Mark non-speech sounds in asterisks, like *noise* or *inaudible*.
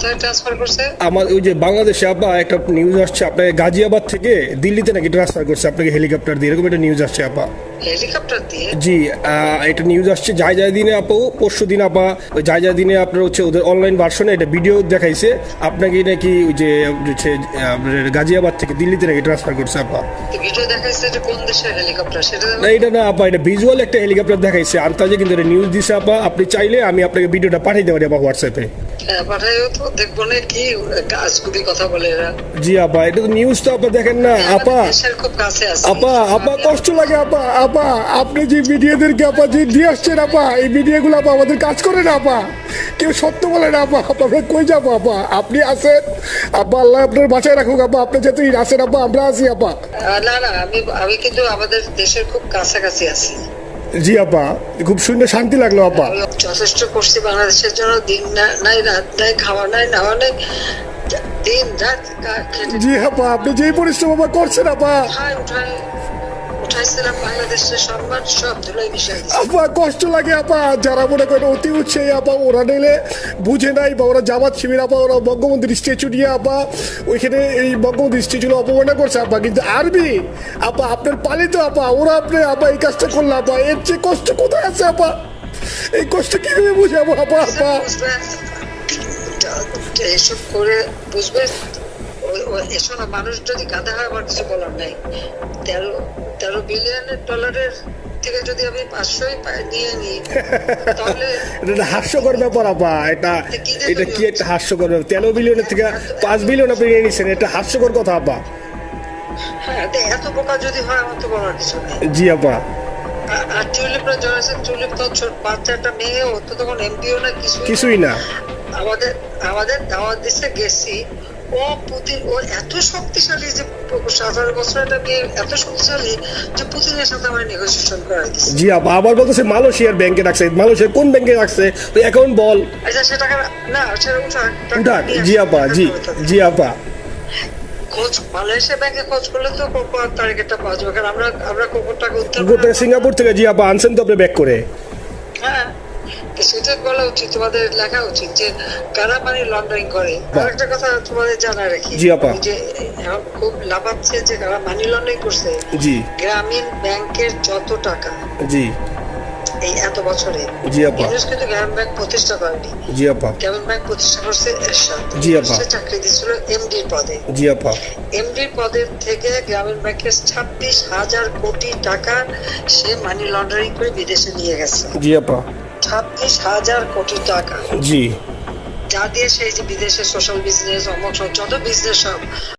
কোথায় ট্রান্সফার করছে? আমার ওই যে বাংলাদেশে আপা একটা নিউজ আসছে আপনাকে গাজিয়াবাদ থেকে দিল্লিতে নাকি ট্রান্সফার করছে আপনাকে হেলিকপ্টার দিয়ে এরকম একটা নিউজ আসছে আপা হেলিকপ্টার দিয়ে? জি এটা নিউজ আসছে যাই যাই দিনে আপু পরশু দিন আপা যাই যাই দিনে আপনার হচ্ছে ওদের অনলাইন ভার্সনে এটা ভিডিও দেখাইছে আপনাকে নাকি ওই যে হচ্ছে গাজিয়াবাদ থেকে দিল্লিতে নাকি ট্রান্সফার করছে আপা ভিডিও দেখাইছে যে কোন দেশের হেলিকপ্টার সেটা না এটা না আপা এটা ভিজুয়াল একটা হেলিকপ্টার দেখাইছে আন্তাজে কিন্তু এটা নিউজ দিছে আপা আপনি চাইলে আমি আপনাকে ভিডিওটা পাঠিয়ে দেবো আপা হোয়াটসঅ্যাপে হ্যাঁ, জি আপা এটা তো নিউজ তো আপা দেখেন না। আপা আমাদের দেশের খুব কাছে আছে। আপা আপা কষ্ট লাগে আপা আপা আপনি যে ভিডিওদেরকে আপা যে দিয়ে আসছেন আপা এই ভিডিওগুলো আপা আমাদের কাজ করে না আপা। কেউ সত্য বলে না আপা। আপা আমরা কই যাব আপা? আপনি আছেন? আপা আল্লাহ আপনার বাঁচায় রাখুক আপা। আপনি যেহেতু আছেন আপা আমরা আছি আপা। না না আমি আমি কিন্তু আমাদের দেশের খুব কাছাকাছি আছি। জি আপা। খুব শুনে শান্তি লাগল আপা। যথেষ্ট করছি বাংলাদেশের জন্য। দিন নাই রাত নাই খাওয়া নাই নাওয়া নাই দিন রাত জি আপা আপনি যেই পরিশ্রম আপা করছেন আপা। বাংলাদেশের সম্মান সব আপা কষ্ট লাগে আপা যারা মনে করেন অতি উৎসাহী আপা ওরা নিলে বুঝে নাই বা ওরা জামাত শিবির আপা ওরা বঙ্গবন্ধুর স্ট্যাচু নিয়ে আপা ওইখানে এই বঙ্গবন্ধুর স্ট্যাচু অপমাননা করছে আপা কিন্তু আরবি আপা আপনার পালিত আপা ওরা আপনি আপা এই কাজটা করল আপা এর চেয়ে কষ্ট কোথায় আছে আপা এই কষ্ট কীভাবে বুঝাবো? আপা আপা এসব করে বুঝবে? এসব মানুষ যদি গাধা হয় আমার কিছু বলার নাই। তেরো তেরো বিলিয়নের ডলারের থেকে যদি আমি পাঁচশোই নিয়ে নিই তাহলে *laughs* এটা হাস্যকর ব্যাপার আপা। এটা এটা কি একটা হাস্যকর ব্যাপার? তেরো বিলিয়নের থেকে পাঁচ বিলিয়ন আপনি নিয়ে নিচ্ছেন এটা হাস্যকর কথা আপা। হ্যাঁ এত বোকা যদি হয় আমার তো বলার কিছু নেই। জি আপা। আর- টিউলিপরা জড়াইছে টিউলিপ তো ছোট বাচ্চা মেয়ে ও তো তখন এমপিও না কিছু কিছুই না। আমাদের আমাদের দাওয়াত দিচ্ছে গেছি। ও পুতিন ও এত শক্তিশালী যে আঠারো বছর একটা মেয়ে এত শক্তিশালী যে পুতিনের সাথে আমার নেগোসিয়েশন করাই দিচ্ছে জি আপা আবার বলতেছে মালয়েশিয়ার ব্যাংকে রাখছে। মালয়েশিয়ার কোন ব্যাংকে রাখছে? ওই অ্যাকাউন্ট বল। আচ্ছা সে টাকা না সেটা উঠা টাকা উঠাক। জি আপা জি জি আপা খোঁজ মালয়েশিয়া ব্যাংকে খোঁজ করলে তো কোন তারিখটা পাওয়া যাবে। কারণ আমরা আমরা কোন টাকা উত্তর সিঙ্গাপুর থেকে জি আপা আনছেন তো আপনি ব্যাক করে? হ্যাঁ। সেটা বলা উচিত তোমাদের লেখা উচিত যে কারা মানি লন্ডারিং করে। আরেকটা কথা তোমাদের জানা রাখি জি আপা। যে এখন খুব যে কারা মানি লন্ডারিং করছে জি। গ্রামীণ ব্যাংকের যত টাকা জি। এই এত বছরে জি আপা। ইউনুস কিন্তু গ্রামীণ ব্যাংক প্রতিষ্ঠা করেনি। জি আপা। গ্রামীণ ব্যাংক প্রতিষ্ঠা করছে এরশাদ। জি আপা। সে চাকরি দিয়েছিল এমডির পদে। জি আপা। এমডির পদের থেকে গ্রামীণ ব্যাংকের ছাব্বিশ হাজার কোটি টাকা সে মানি লন্ডারিং করে বিদেশে নিয়ে গেছে। জি আপা। ছাব্বিশ হাজার কোটি টাকা। জি। যা দিয়ে সেই যে বিদেশে সোশ্যাল বিজনেস অমক যত বিজনেস সব